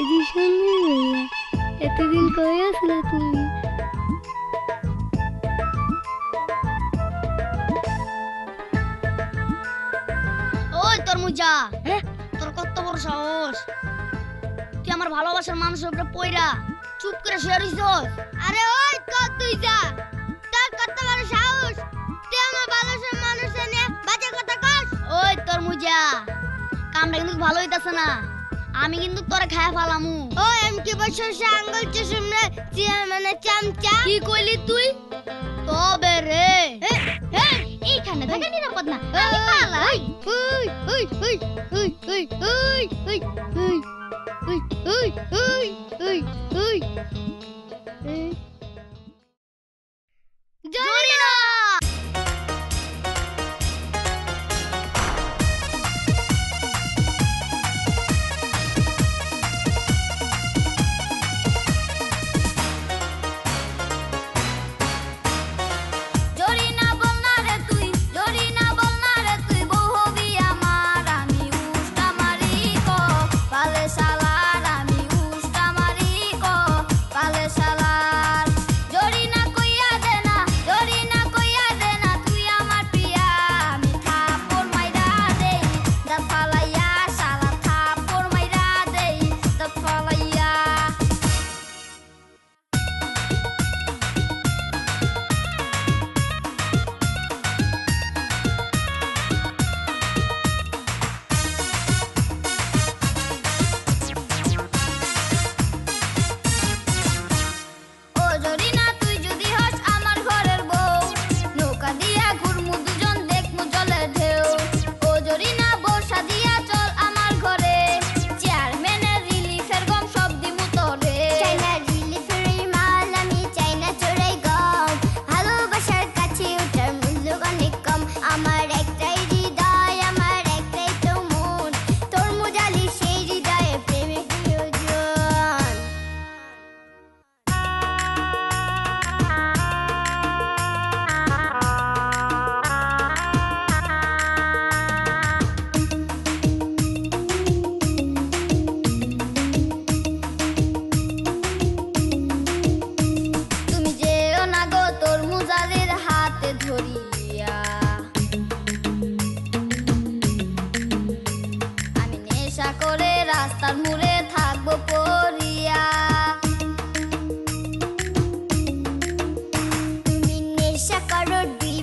এদি শুনবি ভাইয়া এতদিন কই আসলে তুমি ওই তোর তোর কত বড় সাহস? তুই আমার ভালোবাসার মানুষের উপরে পয়রা চুপ করে শুয়ে রইছস? আরে ওই কত তুই যা। তোর কত বড় সাহস? তুই আমার ভালোবাসার মানুষের নিয়ে বাজে কথা কস। ওই তোর মুজা কামটা কিন্তু ভালো হইতাছে না। আমি কিন্তু তোর খায় ফালামু ও এম কি বছর সে আঙ্গুল চুষুমরে চিয়া মানে চামচা কি কইলি তুই তবে রে এইখানে থাকে নিরাপদ না আমি পালাই ওই ওই ওই ওই ওই ওই ওই ওই ওই ওই ওই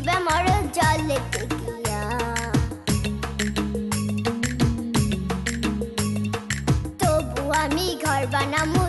বেমার জালে গিয়া আমি ঘর বানামু